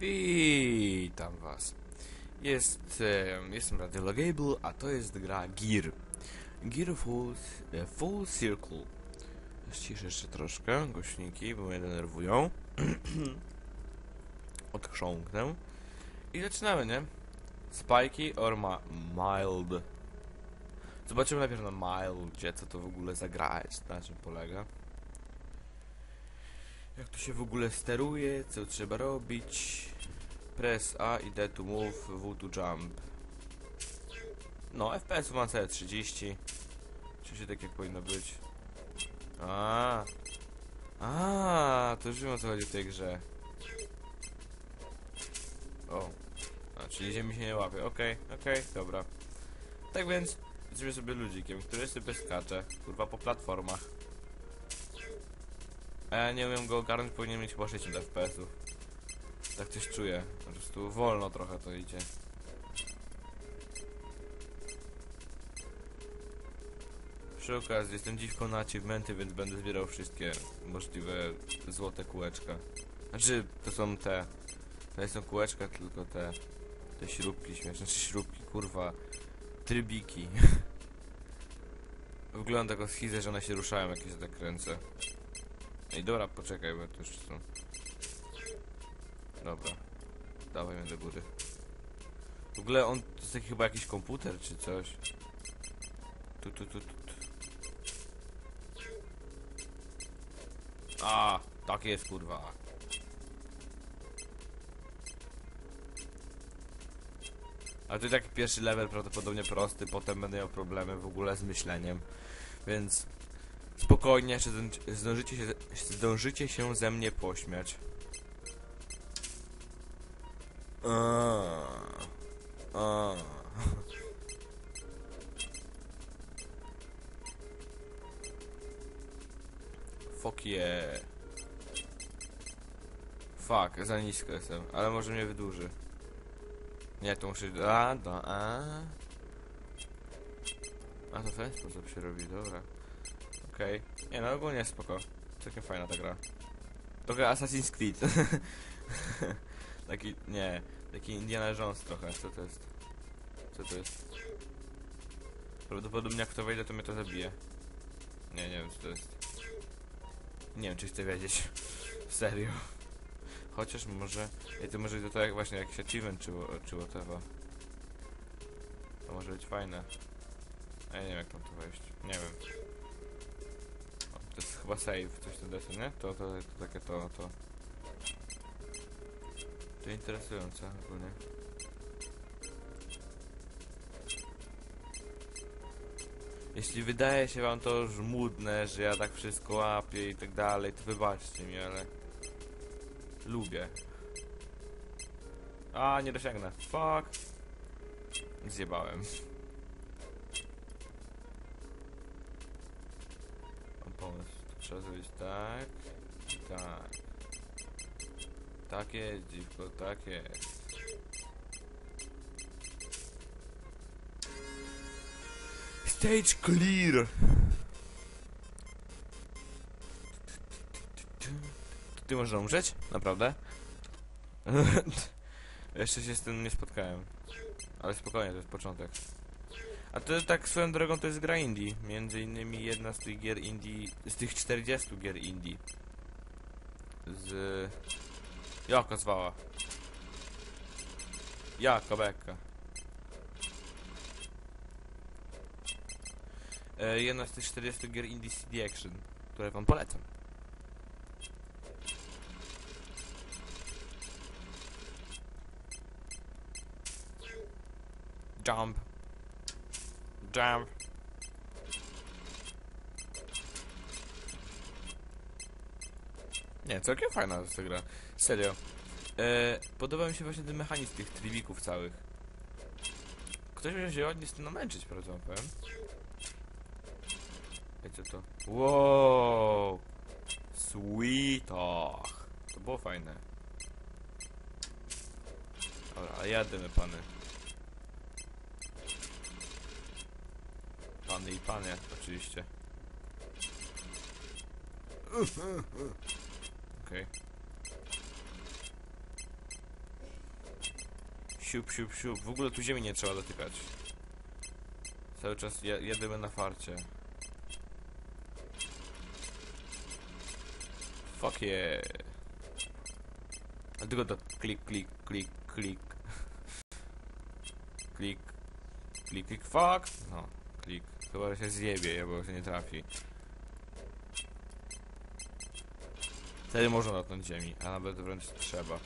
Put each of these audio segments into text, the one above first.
Witam was. Jest, e, jestem Radiologable, a to jest gra Gear. Gear Full, e, full Circle. Ściszę jeszcze troszkę głośniki, bo mnie denerwują. Odchrząknę. I zaczynamy, nie? Spiky or mild. Zobaczymy najpierw na mildzie, co to w ogóle za gra jest, na czym polega. Jak tu się w ogóle steruje, co trzeba robić. Press A i D to move, W to jump. No, FPS mam całe 30. Oczywiście tak jak powinno być. A, a, to już wiem o co chodzi w tej grze. O, a, czyli ziemi się nie łapie. Okej, okej, dobra. Tak więc, jesteśmy sobie ludzikiem, który sobie skacze, kurwa, po platformach. Ja nie umiem go ogarnąć, powinien mieć chyba 60 FPS-ów. Tak coś czuję. Po prostu wolno trochę to idzie. Przy okazji, jestem dziwką na achievementy, więc będę zbierał wszystkie możliwe złote kółeczka. Znaczy, to są te... To nie są kółeczka, tylko te... Te śrubki śmieszne, czy śrubki, kurwa. Trybiki. Wygląda tak schizę, że one się ruszają, jak się tak kręcę. Ej, dobra, poczekaj, bo już są... Dobra. Dawaj mnie do góry. W ogóle on to jest chyba jakiś komputer czy coś. Tu, tu, tu, tu. tu. A, tak jest kurwa. Ale to taki pierwszy level prawdopodobnie prosty, potem będę miał problemy w ogóle z myśleniem. Więc spokojnie, jeszcze zdąży- zdążycie się, zdążycie się ze mnie pośmiać. A, a. Fuck yeah. Fuck, za nisko jestem, ale może mnie wydłuży. Nie, to muszę... A, do, a. A to w ten sposób się robi, dobra. Okej. Nie no, ogólnie spoko. Całkiem fajna ta gra. Trochę Assassin's Creed. taki, nie, taki Indiana Jones trochę. Co to jest? Co to jest? Prawdopodobnie jak to wejdę, to mnie to zabije. Nie, nie wiem co to jest. Nie wiem, czy chcę wiedzieć. Serio. Chociaż może... Ej, to może to jak właśnie jakiś achievement czy, czy whatever. To może być fajne. A ja nie wiem jak tam to wejść. Nie wiem. Chyba save, coś ten deseń, nie? To, to, to takie to, to. To interesujące ogólnie. Jeśli wydaje się wam to żmudne, że ja tak wszystko łapię i tak dalej, to wybaczcie mi, ale... Lubię. A, nie dosięgnę. Fuck. Zjebałem. Mam pomysł. To trzeba zrobić tak. i Tak. Tak jest, dziwko, tak jest. Stage clear! Ty możesz umrzeć? Naprawdę? Jeszcze się z tym nie spotkałem. Ale spokojnie, to jest początek. A to tak swoją drogą to jest gra indie. Między innymi jedna z tych gier indie, z tych 40 gier indie. Z... Jaka zwała? Jaka beka? E, jedna z tych 40 gier indie CD Action, które wam polecam. Jump. Jump. Nie, całkiem fajna ta gra. Serio. E, podoba mi się właśnie ten mechanizm tych tribików całych. Ktoś będzie się ładnie z tym namęczyć, prawda powiem. Wiecie to? Wow! Sweetach! To było fajne. Dobra, ale jadymy pany. Pany i panie, oczywiście. Okej. Siup, siup, siup. W ogóle tu ziemi nie trzeba dotykać. Cały czas je, jedymy na farcie. Fuck yeah. Tylko to klik, klik, klik, klik. Klik. Klik, klik, fuck. No, klik. Chyba że się zjebie, bo się nie trafi. Wtedy można dotknąć ziemi, a nawet wręcz trzeba.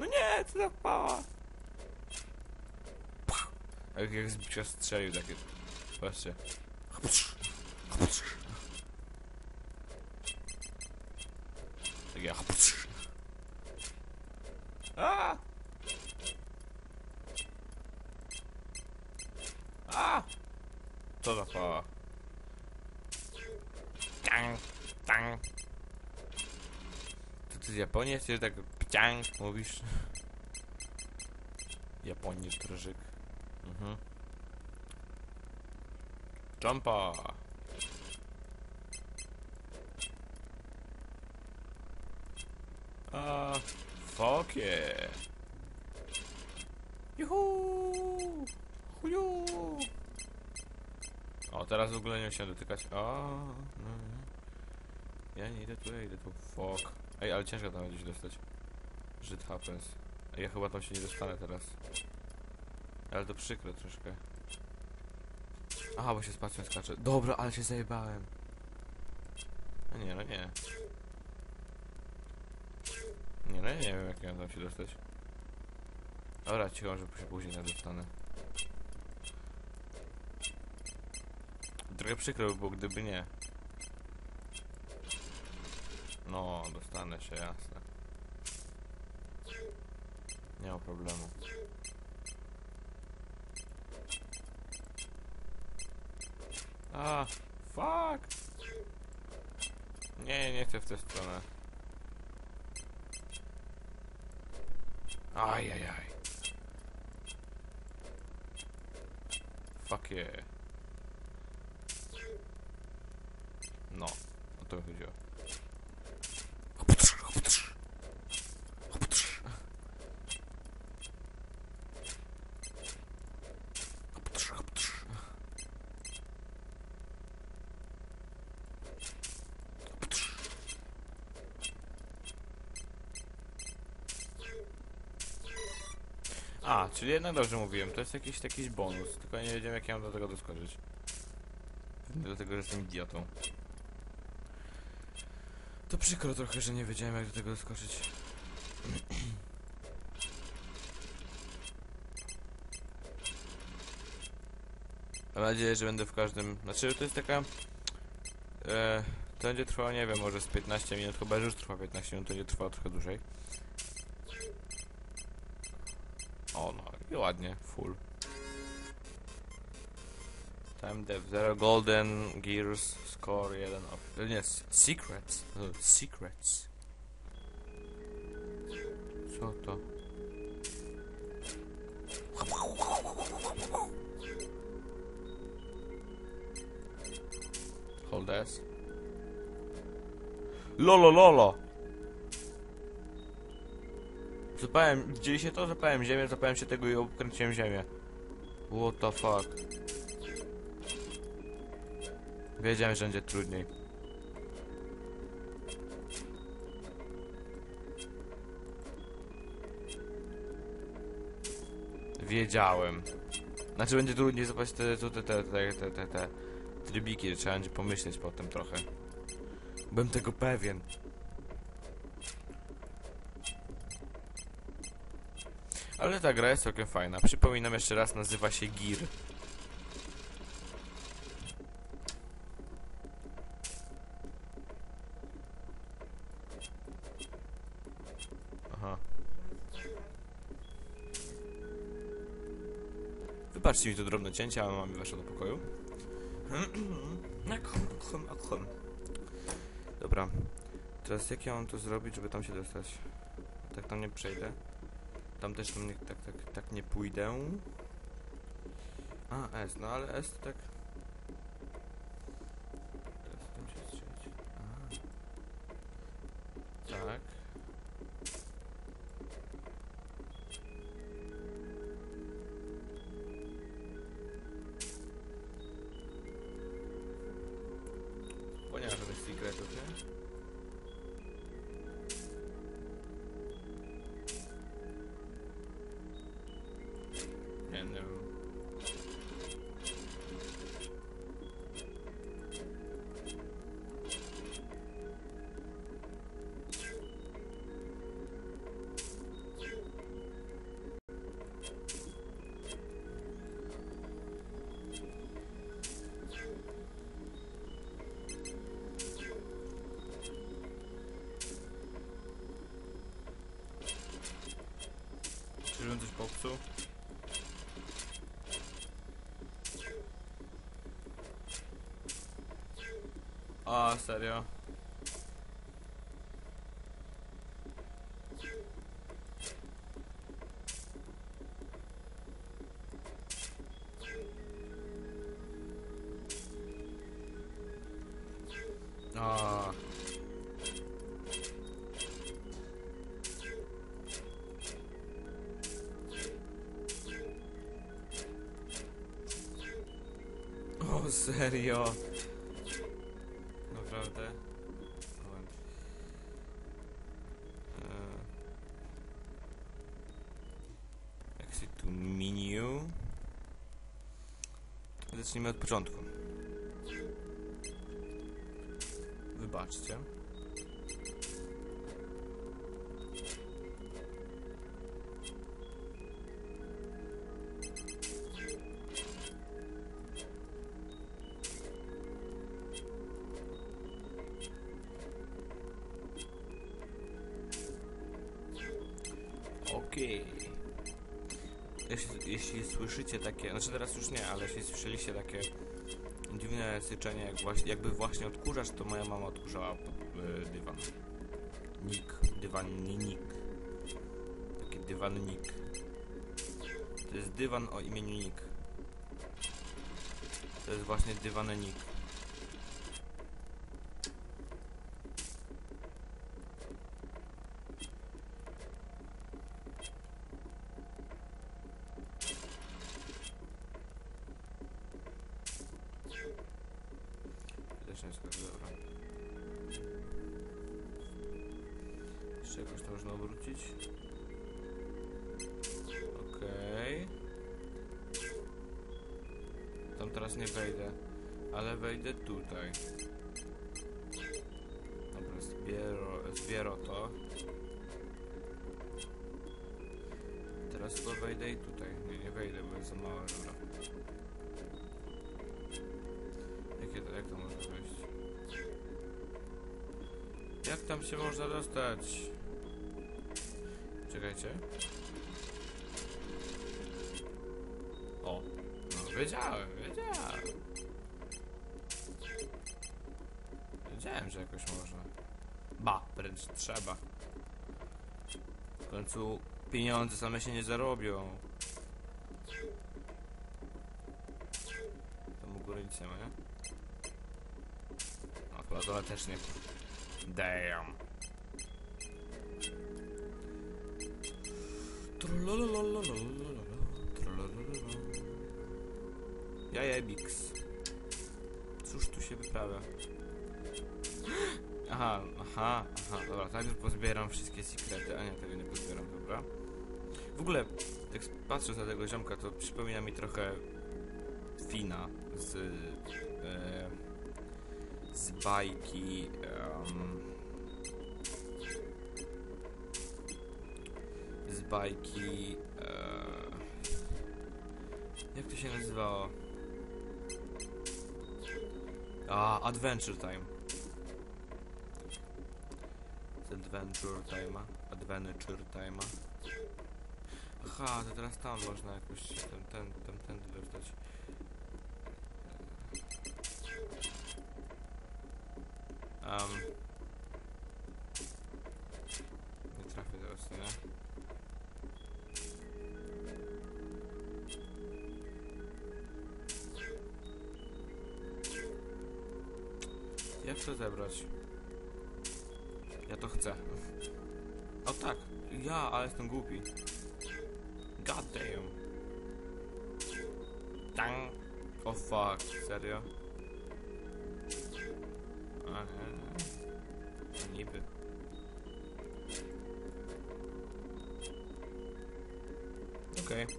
No nie, co za pała. Jak, jak bicia strzelił takie. Patrzcie. Takie. A! A! Co za pała? Tang, tang. To ty z Japonii jesteś, tak pciang mówisz? Japonii drżyk. Mhm. Jumpa! A, fuck yeah! Juhu! Chuju! Teraz w ogóle nie się dotykać. O, no. Ja nie idę tu, ja idę tu. Fuck. Ej, ale ciężko tam się dostać. Shit happens. Ja chyba tam się nie dostanę teraz. Ale to przykre troszkę. Aha, bo się spacją skacze. Dobra, ale się zajebałem. No nie, no nie. Nie, no nie wiem jak ja tam się dostać. Dobra, cicho, że się później nie dostanę. Trochę przykro by było, gdyby nie. No, dostanę się, jasne. Nie ma problemu. A, fuck! Nie, nie chcę w tę stronę. Ajajaj. Fuck yeah. No, o to chodziło. A, czyli jednak dobrze mówiłem, to jest jakiś jakiś bonus, tylko nie wiedziałem jak ja mam do tego doskoczyć. Dlatego, że jestem idiotą. To przykro trochę, że nie wiedziałem jak do tego doskoczyć. Mam nadzieję, że będę w każdym... Znaczy, to jest taka... E, to będzie trwało, nie wiem, może z 15 minut, chyba już trwa 15 minut, to będzie trwało trochę dłużej. O no, i ładnie, full. Time dev 0, golden gears, score 1 of... Nie, secrets. Secrets. Co to? Hold S. Lolo lolo! Zapałem, widzieliście to? Zapałem ziemię, zapałem się tego i obkręciłem ziemię. What the fuck? Wiedziałem, że będzie trudniej. Wiedziałem. Znaczy będzie trudniej zobaczyć te, te, te, te, te, te, te, trybiki, trzeba będzie pomyśleć potem trochę. Byłem tego pewien. Ale ta gra jest całkiem fajna. Przypominam jeszcze raz, nazywa się Gear. To drobne cięcie, ale mam weszło do pokoju. Dobra. Teraz jak ja mam to zrobić, żeby tam się dostać? Tak tam nie przejdę. Tam też tam nie, tak, tak, tak nie pójdę. A, S, no ale S. Tak. Ah, serio? Ah. Oh, serio? Początku. Wybaczcie. Okej. Jeśli, jeśli słyszycie takie, znaczy teraz już nie, ale jeśli słyszeliście takie dziwne syczenie, jak właśnie, jakby właśnie odkurzacz, to moja mama odkurzała e, dywan. Nik, dywannik. Taki dywannik. To jest dywan o imieniu Nick. To jest właśnie dywanenik. Też nie tak dobra. Jeszcze jakoś to można obrócić. Okej. Tam teraz nie wejdę, ale wejdę tutaj. Dobra, zbiero, zbiero to. Teraz chyba wejdę i tutaj. Nie, nie wejdę, bo jest za małe, dobra. Jakie to, jak to można wejść? Jak tam się można dostać? Czekajcie. O, no wiedziałem, wiedziałem. Wiedziałem, że jakoś można. Ba, wręcz trzeba. W końcu pieniądze same się nie zarobią. Tam u góry nic nie ma, nie? A chyba też nie. Damn. Jajebix. Cóż tu się wyprawia? Aha, aha, aha, dobra, najpierw pozbieram wszystkie sekrety, a nie, tego nie pozbieram, dobra. W ogóle, tak patrząc na tego ziomka, to przypomina mi trochę Fina z bajki, em, z bajki, e, jak to się nazywało? A, Adventure Time. Z Adventure Time'a. Adventure Time'a. Aha, to teraz tam można jakoś ten, ten, ten, ten dostać. Um. Nie trafię teraz, nie? Jak to zebrać? Ja to chcę. O tak, ja, ale jestem głupi. God damn. Tang. O fuck, serio? Okej.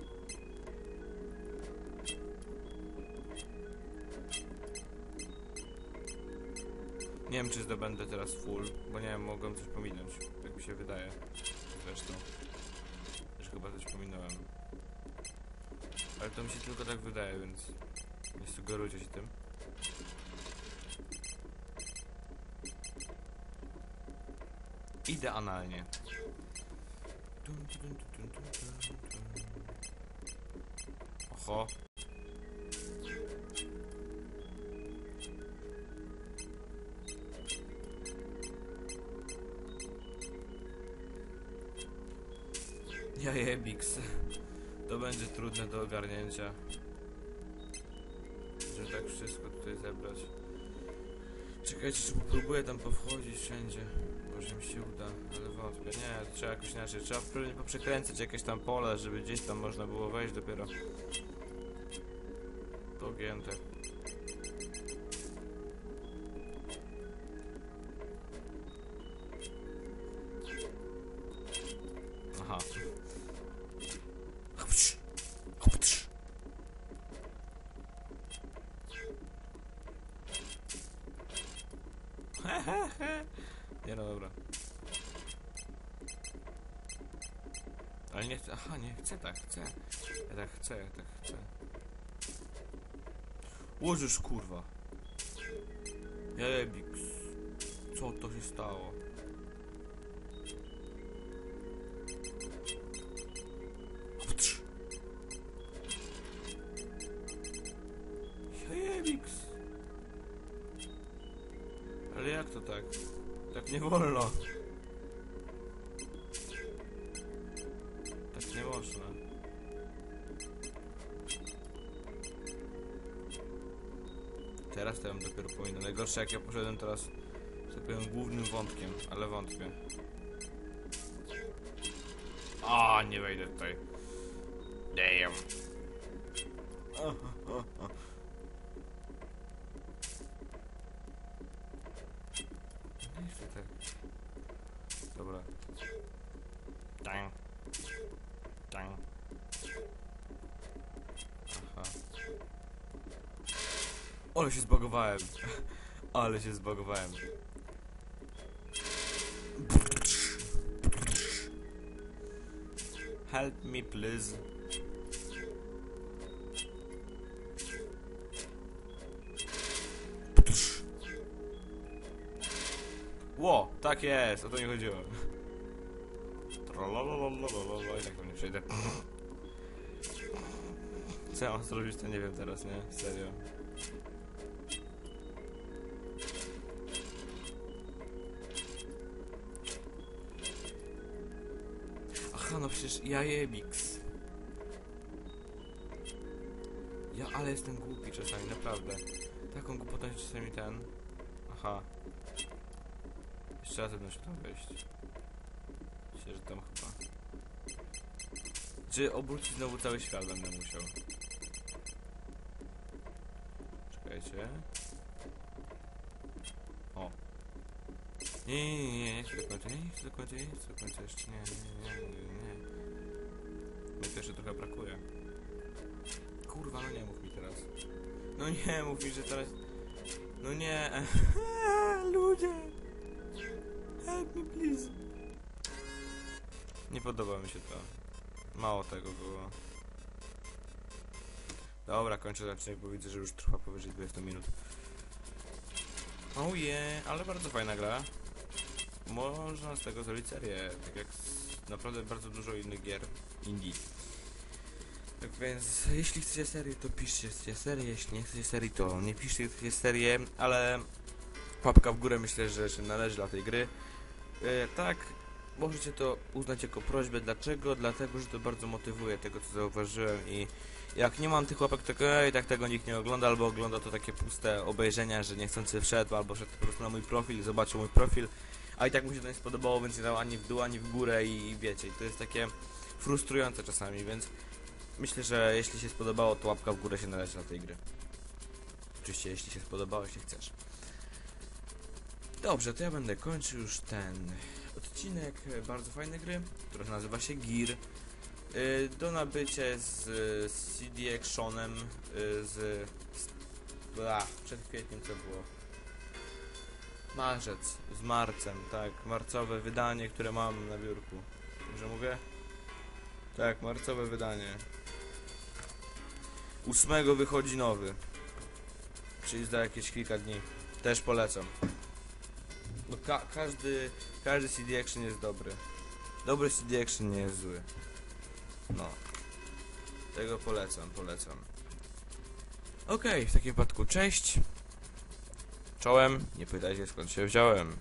Nie wiem, czy zdobędę teraz full, bo nie wiem, mogłem coś pominąć, jak mi się wydaje. Zresztą. Też chyba coś pominąłem. Ale to mi się tylko tak wydaje, więc nie sugerujcie się tym. Idealnie. Oho. Jajebix. To będzie trudne do ogarnięcia. Żeby tak wszystko tutaj zebrać. Czekajcie, czy próbuję tam powchodzić wszędzie. Może mi się uda, ale wątpię. Nie, trzeba jakoś inaczej. Trzeba pewnie poprzekręcać jakieś tam pole, żeby gdzieś tam można było wejść dopiero. To chcę tak, chcę. Ja tak chcę, ja tak chcę. Łożysz kurwa. Jebiks. Co to się stało? Ptrz. Ale jak to tak? Tak nie wolno. Najgorsze jak ja poszedłem teraz, że tak głównym wątkiem, ale wątpię. A, nie wejdę tutaj. Damn. Ale się zbagowałem. Ale się zbagowałem. Help me please. Ło, tak jest, o to nie chodziło. Trololololololol, i tak pewnie przejdę. Co ja mam zrobić, to nie wiem teraz, nie? Serio. No przecież ja jebix. Ja, ale jestem głupi czasami, naprawdę. Taką głupotą się czasami ten... Aha. Jeszcze raz będę musiał tam wejść. Myślę, że tam chyba. Czy obrócić znowu cały świat będę musiał? Czekajcie. O. Nie, nie, nie, nie, chcę do końca, nie, chcę do końca, nie chcę do końca jeszcze, nie, nie, nie, nie, nie. To jeszcze trochę brakuje. Kurwa, no nie mów mi teraz. No nie mów mi, że teraz... No nie, ludzie! Help me please. Nie podoba mi się to. Mało tego było. Dobra, kończę odcinek, bo widzę, że już trwa powyżej 20 minut. Oh yeah, ale bardzo fajna gra. Można z tego zrobić serię, tak jak naprawdę bardzo dużo innych gier indie. Tak więc, jeśli chcecie serię, to piszcie chcecie serię, jeśli nie chcecie serii, to nie piszcie chcecie serię, ale łapka w górę myślę, że się należy dla tej gry. E, tak, możecie to uznać jako prośbę. Dlaczego? Dlatego, że to bardzo motywuje tego, co zauważyłem i jak nie mam tych łapek, to ej, tak tego nikt nie ogląda, albo ogląda to takie puste obejrzenia, że niechcący wszedł, albo wszedł po prostu na mój profil, zobaczył mój profil, a i tak mu się to nie spodobało, więc nie dał ani w dół, ani w górę i, i wiecie, to jest takie frustrujące czasami, więc myślę, że jeśli się spodobało, to łapka w górę się należy dla tej gry. Oczywiście, jeśli się spodobało, jeśli chcesz. Dobrze, to ja będę kończył już ten odcinek bardzo fajnej gry, która nazywa się Gear. Y, Do nabycia z CD Actionem y, z, z przed kwietniem co było? Marzec, z marcem, tak, marcowe wydanie, które mam na biurku. Dobrze mówię? Tak, marcowe wydanie. Ósmego wychodzi nowy. Czyli za jakieś kilka dni. Też polecam. No ka każdy, każdy CD Action jest dobry. Dobry CD Action nie jest zły. No. Tego polecam, polecam. Okej, w takim wypadku cześć. Czołem, nie pytajcie skąd się wziąłem.